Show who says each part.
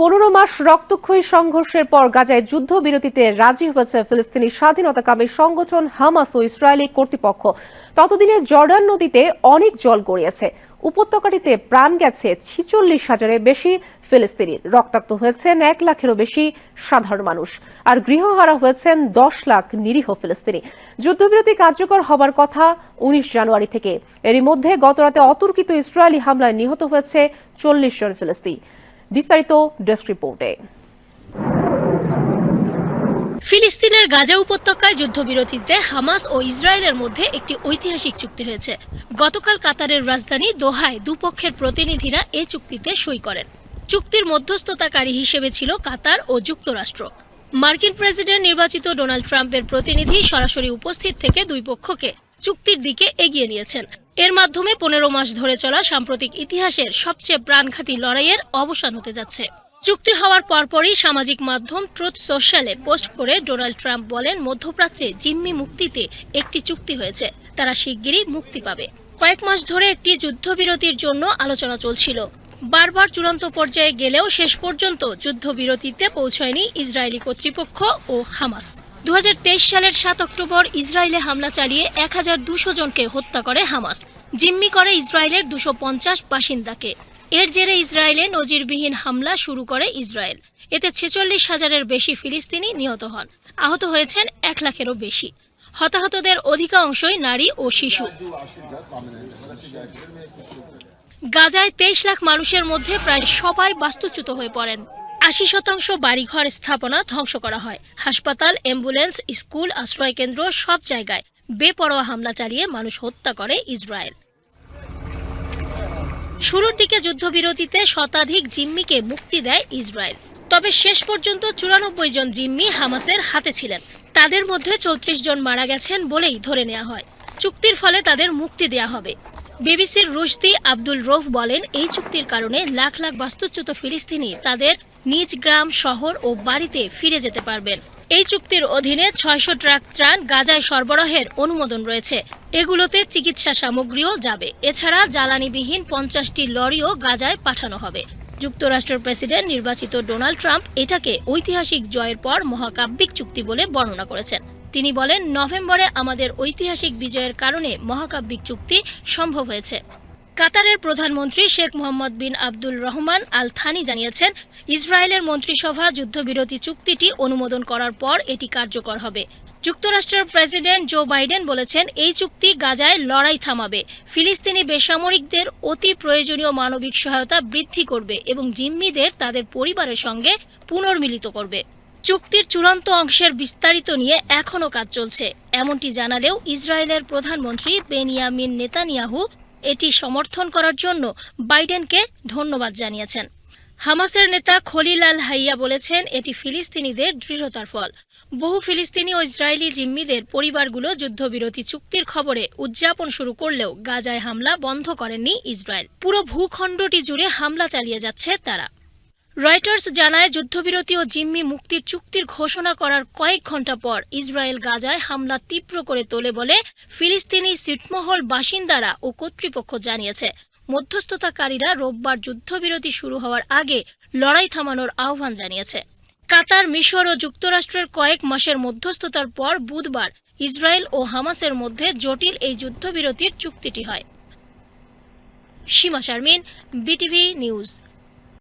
Speaker 1: পনেরো মাস রক্তক্ষয়ী সংঘর্ষের পর গাজায় যুদ্ধবিরতিতে রাজি হয়েছে ফিলিস্তিনি স্বাধীনতাকামী সংগঠন হামাস ও ইসরায়েলি কর্তৃপক্ষ ততদিনে জর্ডান নদীতে অনেক জল গড়িয়েছে উপত্যকাটিতে প্রাণ গেছে ছিচল্লিশ হাজারের বেশি ফিলিস্তিনি রক্তাক্ত হয়েছেন এক লাখেরও বেশি সাধারণ মানুষ আর গৃহহারা হয়েছেন দশ লাখ নিরীহ ফিলিস্তিনি যুদ্ধবিরতি কার্যকর হবার কথা উনিশ জানুয়ারি থেকে এরই মধ্যে গতরাতে অতর্কিত ইসরায়েলি হামলায় নিহত হয়েছে চল্লিশ জন ফিলিস্তিনি বিস্তারিত ডেস্ক রিপোর্টে
Speaker 2: ফিলিস্তিনের গাজা উপত্যকায় যুদ্ধবিরতিতে হামাস ও ইসরায়েলের মধ্যে একটি ঐতিহাসিক চুক্তি হয়েছে গতকাল কাতারের রাজধানী দোহায় দুপক্ষের প্রতিনিধিরা এ চুক্তিতে সই করেন চুক্তির মধ্যস্থতাকারী হিসেবে ছিল কাতার ও যুক্তরাষ্ট্র মার্কিন প্রেসিডেন্ট নির্বাচিত ডোনাল্ড ট্রাম্পের প্রতিনিধি সরাসরি উপস্থিত থেকে দুই পক্ষকে চুক্তির দিকে এগিয়ে নিয়েছেন এর মাধ্যমে পনেরো মাস ধরে চলা সাম্প্রতিক ইতিহাসের সবচেয়ে প্রাণঘাতী লড়াইয়ের অবসান হতে যাচ্ছে চুক্তি হওয়ার পরপরই সামাজিক মাধ্যম ট্রুথ সোশ্যালে পোস্ট করে ডোনাল্ড ট্রাম্প বলেন মধ্যপ্রাচ্যে জিম্মি মুক্তিতে একটি চুক্তি হয়েছে তারা শিগগিরই মুক্তি পাবে কয়েক মাস ধরে একটি যুদ্ধবিরতির জন্য আলোচনা চলছিল বারবার চূড়ান্ত পর্যায়ে গেলেও শেষ পর্যন্ত যুদ্ধবিরতিতে পৌঁছয়নি ইসরায়েলি কর্তৃপক্ষ ও হামাস 2023 সালের সাত অক্টোবর ইসরায়েলে হামলা চালিয়ে এক হাজার দুশো জনকে হত্যা করে হামাস জিম্মি করে ইসরায়েলের দুশো পঞ্চাশ বাসিন্দাকে এর জেরে ইসরায়েলে নজিরবিহীন হামলা শুরু করে ইসরায়েল এতে ছেচল্লিশ হাজারের বেশি ফিলিস্তিনি নিহত হন আহত হয়েছেন এক লাখেরও বেশি হতাহতদের অধিকাংশই নারী ও শিশু গাজায় তেইশ লাখ মানুষের মধ্যে প্রায় সবাই বাস্তুচ্যুত হয়ে পড়েন আশি শতাংশ বাড়িঘর স্থাপনা ধ্বংস করা হয় হাসপাতাল অ্যাম্বুলেন্স স্কুল আশ্রয়কেন্দ্র সব জায়গায় বেপরোয়া হামলা চালিয়ে মানুষ হত্যা করে ইসরায়েল শুরুর দিকে যুদ্ধবিরতিতে শতাধিক জিম্মিকে মুক্তি দেয় ইসরায়েল তবে শেষ পর্যন্ত চুরানব্বই জন জিম্মি হামাসের হাতে ছিলেন তাদের মধ্যে চৌত্রিশ জন মারা গেছেন বলেই ধরে নেওয়া হয় চুক্তির ফলে তাদের মুক্তি দেয়া হবে বিবিসির রুশদি আব্দুল রৌফ বলেন এই চুক্তির কারণে লাখ লাখ বাস্তুচ্যুত ফিলিস্তিনি তাদের নিজ গ্রাম শহর ও বাড়িতে ফিরে যেতে পারবেন এই চুক্তির অধীনে ছয়শ ট্রাক ত্রাণ গাজায় সরবরাহের অনুমোদন রয়েছে এগুলোতে চিকিৎসা সামগ্রীও যাবে এছাড়া জ্বালানিবিহীন পঞ্চাশটি লরিও গাজায় পাঠানো হবে যুক্তরাষ্ট্রের প্রেসিডেন্ট নির্বাচিত ডোনাল্ড ট্রাম্প এটাকে ঐতিহাসিক জয়ের পর মহাকাব্যিক চুক্তি বলে বর্ণনা করেছেন তিনি বলেন নভেম্বরে আমাদের ঐতিহাসিক বিজয়ের কারণে মহাকাব্যিক চুক্তি সম্ভব হয়েছে কাতারের প্রধানমন্ত্রী Sheikh Mohammed bin Abdul Rahman Al Thani জানিয়েছেন ইসরায়েলের মন্ত্রিসভা যুদ্ধবিরতি চুক্তিটি অনুমোদন করার পর এটি কার্যকর হবে যুক্তরাষ্ট্রের প্রেসিডেন্ট জো বাইডেন বলেছেন এই চুক্তি গাজায় লড়াই থামাবে ফিলিস্তিনি বেসামরিকদের অতি প্রয়োজনীয় মানবিক সহায়তা বৃদ্ধি করবে এবং জিম্মিদের তাদের পরিবারের সঙ্গে পুনর্মিলিত করবে চুক্তির চূড়ান্ত অংশের বিস্তারিত নিয়ে এখনও কাজ চলছে এমনটি জানালেও ইসরায়েলের প্রধানমন্ত্রী বেনিয়ামিন নেতানিয়াহু এটি সমর্থন করার জন্য বাইডেনকে ধন্যবাদ জানিয়েছেন হামাসের নেতা খলিল আল হাইয়া বলেছেন এটি ফিলিস্তিনিদের দৃঢ়তার ফল বহু ফিলিস্তিনি ও ইসরায়েলি জিম্মিদের পরিবারগুলো যুদ্ধবিরতি চুক্তির খবরে উদযাপন শুরু করলেও গাজায় হামলা বন্ধ করেননি ইসরায়েল পুরো ভূখণ্ডটি জুড়ে হামলা চালিয়ে যাচ্ছে তারা রয়টার্স জানায় যুদ্ধবিরতি ও জিম্মি মুক্তির চুক্তির ঘোষণা করার কয়েক ঘন্টা পর ইসরায়েল গাজায় হামলা তীব্র করে তোলে বলে ফিলিস্তিনি সিটমহল বাসিন্দারা ও কর্তৃপক্ষ জানিয়েছে মধ্যস্থতাকারীরা রোববার যুদ্ধবিরতি শুরু হওয়ার আগে লড়াই থামানোর আহ্বান জানিয়েছে কাতার মিশর ও যুক্তরাষ্ট্রের কয়েক মাসের মধ্যস্থতার পর বুধবার ইসরায়েল ও হামাসের মধ্যে জটিল এই যুদ্ধবিরতির চুক্তিটি হয়
Speaker 3: সীমা শারমিন বিটিভি নিউজ